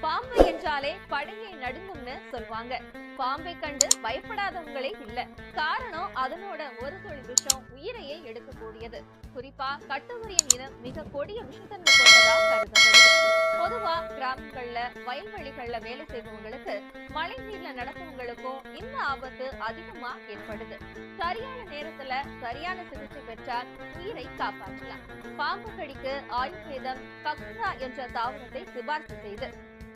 பாம்பு என்றாலே படையை நடுங்கும்னு சொல்லுவாங்க பாம்பை கண்டு பயப்படாதவங்களே இல்ல. காரணம் அதனோட ஒரு துளி விஷம் உயிரையே எடுக்கக்கூடியது. குறிப்பா கட்டுமரியின் இனம் மிக கொடிய விஷத்தன்மை கொண்டதா கருதப்படுது. பொதுவா கிராமங்கள்ல வயல்வெளிகள்ல வேலை செய்பவங்களுக்கு மழை நீர்ல நடப்பவங்களுக்கும் இந்த ஆபத்து அதிகமா ஏற்படுது. சரியான நேரத்துல சரியான சிகிச்சை பெற்றால் உயிரை காப்பாற்றலாம். பாம்பு கடிக்கு ஆயுர்வேதம் கக்ரா என்ற தாவரத்தை சிபார்சு செய்து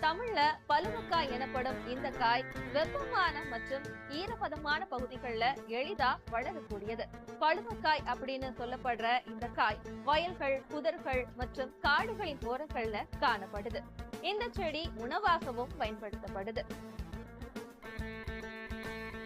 தமிழ்ல பலுவக்காய் எனப்படும் இந்த காய் வெப்பமான மற்றும் ஈரப்பதமான பகுதிகளில் எளிதா வளரக்கூடியது. பழுவக்காய் அப்படின்னு சொல்லப்படுற இந்த காய் வயல்கள் புதர்கள் மற்றும் காடுகளின் ஓரங்கள்ல காணப்படுது. இந்த செடி உணவாகவும் பயன்படுத்தப்படுது.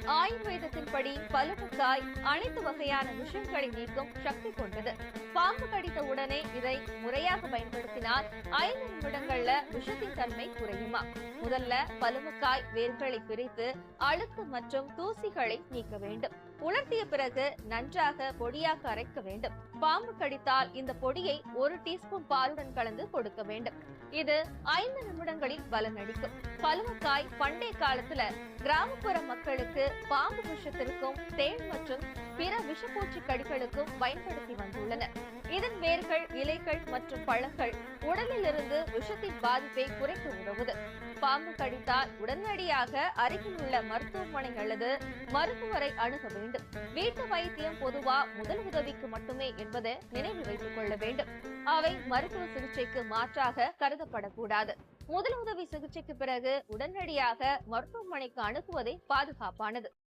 ஆயுர்வேதத்தின்படி பழுப்புக்காய் அனைத்து வகையான விஷயங்களை நீக்கும் சக்தி கொண்டது. பாம்பு கடித்த உடனே இதை முறையாக பயன்படுத்தினால் ஐந்து நிமிடங்கள்ல விஷத்தின் தன்மை குறையுமா? முதல்ல பழுவுக்காய் வேர்களை பிரித்து அழுக்கு மற்றும் தூசிகளை நீக்க வேண்டும். உலர்த்திய பிறகு நன்றாக பொடியாக அரைக்க வேண்டும். பாம்பு கடித்தால் இந்த பொடியை ஒரு டீஸ்பூன் பாலுடன் கலந்து கொடுக்க வேண்டும். இது ஐந்து நிமிடங்களில் பலனளிக்கும் பழுவக்காய் பண்டைய காலத்துல கிராமப்புற மக்களுக்கு பாம்பு விஷத்திற்கும் தேன் மற்றும் பிற விஷப்பூச்சி கடிகளுக்கும் பயன்படுத்தி வந்துள்ளனர். இதன் வேர்கள் இலைகள் மற்றும் பழங்கள் உடலில் இருந்து விஷத்தின் பாதிப்பை குறைக்க உதவுது. பாம்பு கடித்தால் உடனடியாக அருகில் உள்ள மருத்துவமனை அல்லது மருத்துவரை அணுக வேண்டும். வீட்டு வைத்தியம் பொதுவா முதல் உதவிக்கு மட்டுமே என்பதை நினைவில் வைத்துக் கொள்ள வேண்டும். அவை மருத்துவ சிகிச்சைக்கு மாற்றாக கருதப்படக்கூடாது. முதலுதவி சிகிச்சைக்கு பிறகு உடனடியாக மருத்துவமனைக்கு அணுகுவதே பாதுகாப்பானது.